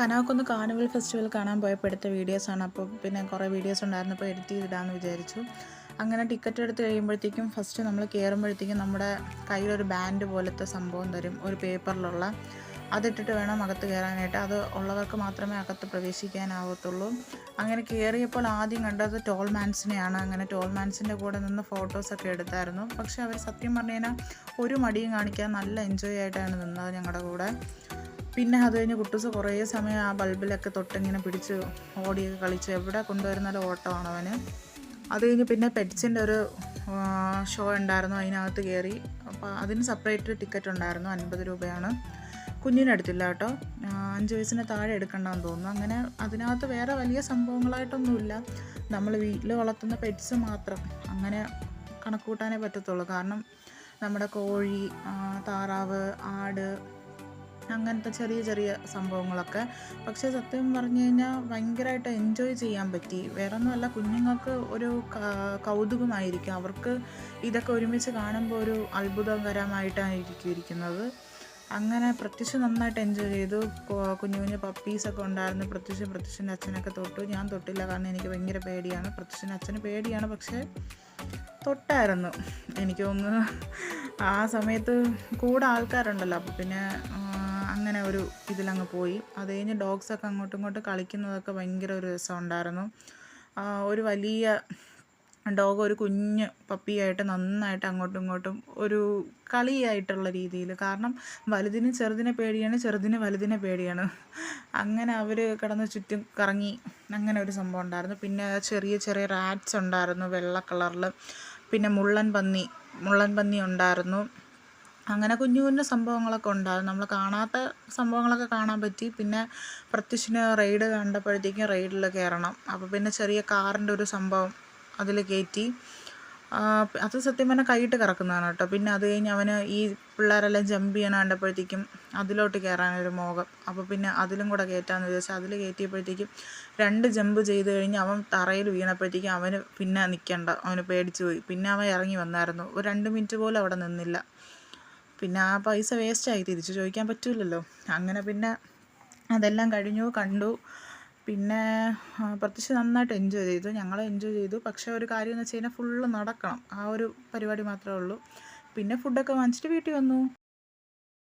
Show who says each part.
Speaker 1: Kanakakkunnu carnival festival കാണാൻ പോയപ്പോൾ എടുത്ത വീഡിയോസാണ്. അപ്പോൾ പിന്നെ കുറേ വീഡിയോസ് ഉണ്ടായിരുന്നു അപ്പോൾ എഡിറ്റ് ചെയ്തിടാമെന്ന് വിചാരിച്ചു. അങ്ങനെ ടിക്കറ്റ് എടുത്ത് കഴിയുമ്പോഴത്തേക്കും ഫസ്റ്റ് നമ്മൾ കയറുമ്പോഴത്തേക്കും നമ്മുടെ കയ്യിലൊരു ബാൻഡ് പോലത്തെ സംഭവം തരും. ഒരു പേപ്പറിലുള്ള. അതിട്ടിട്ട് വേണം അകത്ത് കയറാനായിട്ട്. അത് ഉള്ളവർക്ക് മാത്രമേ അകത്ത് പ്രവേശിക്കാനാവത്തുള്ളൂ. അങ്ങനെ കയറിയപ്പോൾ ആദ്യം കണ്ടത് ടോൾ മാൻസിനെയാണ്. അങ്ങനെ ടോൾ മാൻസിന്റെ കൂടെ നിന്ന് ഫോട്ടോസൊക്കെ എടുത്തായിരുന്നു. പക്ഷേ അവർ സത്യം പറഞ്ഞു കഴിഞ്ഞാൽ ഒരു മടിയും കാണിക്കാൻ നല്ല എൻജോയ് ആയിട്ടാണ് നിന്നത് ഞങ്ങളുടെ കൂടെ. പിന്നെ അത് കഴിഞ്ഞ് കുട്ടൂസ് കുറേ സമയം ആ ബൾബിലൊക്കെ തൊട്ടിങ്ങനെ പിടിച്ച് ഓടിയൊക്കെ കളിച്ച് എവിടെ കൊണ്ടുവരുന്നാലും ഓട്ടമാണ് അവന്. അത് കഴിഞ്ഞ് പിന്നെ പെറ്റ്സിന്റെ ഒരു ഷോ ഉണ്ടായിരുന്നു അതിനകത്ത് കയറി. അപ്പോൾ അതിന് സെപ്പറേറ്റ് ടിക്കറ്റ് ഉണ്ടായിരുന്നു അൻപത് രൂപയാണ്. കുഞ്ഞിനെടുത്തില്ല കേട്ടോ. അഞ്ച് വയസ്സിന് താഴെ എടുക്കണ്ടെന്ന് തോന്നുന്നു. അങ്ങനെ അതിനകത്ത് വേറെ വലിയ സംഭവങ്ങളായിട്ടൊന്നുമില്ല. നമ്മൾ വീട്ടിൽ വളർത്തുന്ന പെറ്റ്സ് മാത്രം അങ്ങനെ കണക്ക് കൂട്ടാനേ പറ്റത്തുള്ളൂ. കാരണം നമ്മുടെ കോഴി താറാവ് ആട് അങ്ങനത്തെ ചെറിയ ചെറിയ സംഭവങ്ങളൊക്കെ. പക്ഷേ സത്യം പറഞ്ഞു കഴിഞ്ഞാൽ ഭയങ്കരമായിട്ട് എൻജോയ് ചെയ്യാൻ പറ്റി. വേറെ ഒന്നുമല്ല കുഞ്ഞുങ്ങൾക്ക് ഒരു കൗതുകമായിരിക്കും. അവർക്ക് ഇതൊക്കെ ഒരുമിച്ച് കാണുമ്പോൾ ഒരു അത്ഭുതകരമായിട്ടായിരിക്കും ഇരിക്കുന്നത് അങ്ങനെ പ്രത്യക്ഷ നന്നായിട്ട് എൻജോയ് ചെയ്തു. കുഞ്ഞു കുഞ്ഞു പപ്പീസൊക്കെ ഉണ്ടായിരുന്നു. പ്രത്യക്ഷ പ്രത്യക്ഷന്റെ അച്ഛനൊക്കെ തൊട്ടു. ഞാൻ തൊട്ടില്ല കാരണം എനിക്ക് ഭയങ്കര പേടിയാണ്. പ്രത്യക്ഷന്റെ അച്ഛന് പേടിയാണ് പക്ഷേ തൊട്ടായിരുന്നു. എനിക്കൊന്ന് ആ സമയത്ത് കൂടെ ആൾക്കാരുണ്ടല്ലോ. അപ്പോൾ പിന്നെ അങ്ങനെ ഒരു ഇതിലങ്ങ് പോയി. അത് കഴിഞ്ഞ് ഡോഗ്സൊക്കെ അങ്ങോട്ടും ഇങ്ങോട്ടും കളിക്കുന്നതൊക്കെ ഭയങ്കര ഒരു രസമുണ്ടായിരുന്നു. ഒരു വലിയ ഡോഗ് ഒരു കുഞ്ഞ് പപ്പിയായിട്ട് നന്നായിട്ട് അങ്ങോട്ടും ഇങ്ങോട്ടും ഒരു കളിയായിട്ടുള്ള രീതിയിൽ. കാരണം വലുതിന് ചെറുതിനെ പേടിയാണ് ചെറുതിന് വലുതിനെ പേടിയാണ്. അങ്ങനെ അവർ കിടന്ന് ചുറ്റും കറങ്ങി അങ്ങനെ ഒരു സംഭവം ഉണ്ടായിരുന്നു. പിന്നെ ചെറിയ ചെറിയ റാറ്റ്സ് ഉണ്ടായിരുന്നു വെള്ള കളറിൽ പിന്നെ മുള്ളൻ പന്നി മുള്ളൻ പന്നി ഉണ്ടായിരുന്നു. അങ്ങനെ കുഞ്ഞു കുഞ്ഞു സംഭവങ്ങളൊക്കെ ഉണ്ടാകും. നമ്മൾ കാണാത്ത സംഭവങ്ങളൊക്കെ കാണാൻ പറ്റി. പിന്നെ പ്രത്യക്ഷന് റൈഡ് കണ്ടപ്പോഴത്തേക്കും റൈഡിൽ കയറണം. അപ്പോൾ പിന്നെ ചെറിയ കാറിന്റെ ഒരു സംഭവം അതിൽ കയറ്റി അത് സത്യം പറഞ്ഞാൽ കൈയിട്ട് കറക്കുന്നതാണ് കേട്ടോ. പിന്നെ അത് കഴിഞ്ഞ് അവന് ഈ പിള്ളേരെല്ലാം ജമ്പ് ചെയ്യണ കണ്ടപ്പോഴത്തേക്കും അതിലോട്ട് കയറാനൊരു മോഹം. അപ്പോൾ പിന്നെ അതിലും കൂടെ കയറ്റാന്ന് വിചാരിച്ചാൽ അതിൽ കയറ്റിയപ്പോഴത്തേക്കും രണ്ട് ജമ്പ് ചെയ്ത് കഴിഞ്ഞ് അവൻ തറയിൽ വീണപ്പോഴത്തേക്കും അവന് പിന്നെ നിൽക്കണ്ട അവന് പേടിച്ചു പോയി. പിന്നെ അവൻ ഇറങ്ങി വന്നായിരുന്നു. ഒരു രണ്ട് മിനിറ്റ് പോലും അവിടെ നിന്നില്ല. പിന്നെ ആ പൈസ വേസ്റ്റായി തിരിച്ചു ചോദിക്കാൻ പറ്റില്ലല്ലോ അങ്ങനെ പിന്നെ അതെല്ലാം കഴിഞ്ഞു കണ്ടു. പിന്നെ പ്രത്യേകിച്ച് നന്നായിട്ട് എൻജോയ് ചെയ്തു. ഞങ്ങൾ എൻജോയ് ചെയ്തു. പക്ഷേ ഒരു കാര്യം എന്ന് വെച്ച് കഴിഞ്ഞാൽ ഫുള്ള് നടക്കണം. ആ ഒരു പരിപാടി മാത്രമേ ഉള്ളൂ. പിന്നെ ഫുഡൊക്കെ വാങ്ങിച്ചിട്ട് വീട്ടിൽ വന്നു.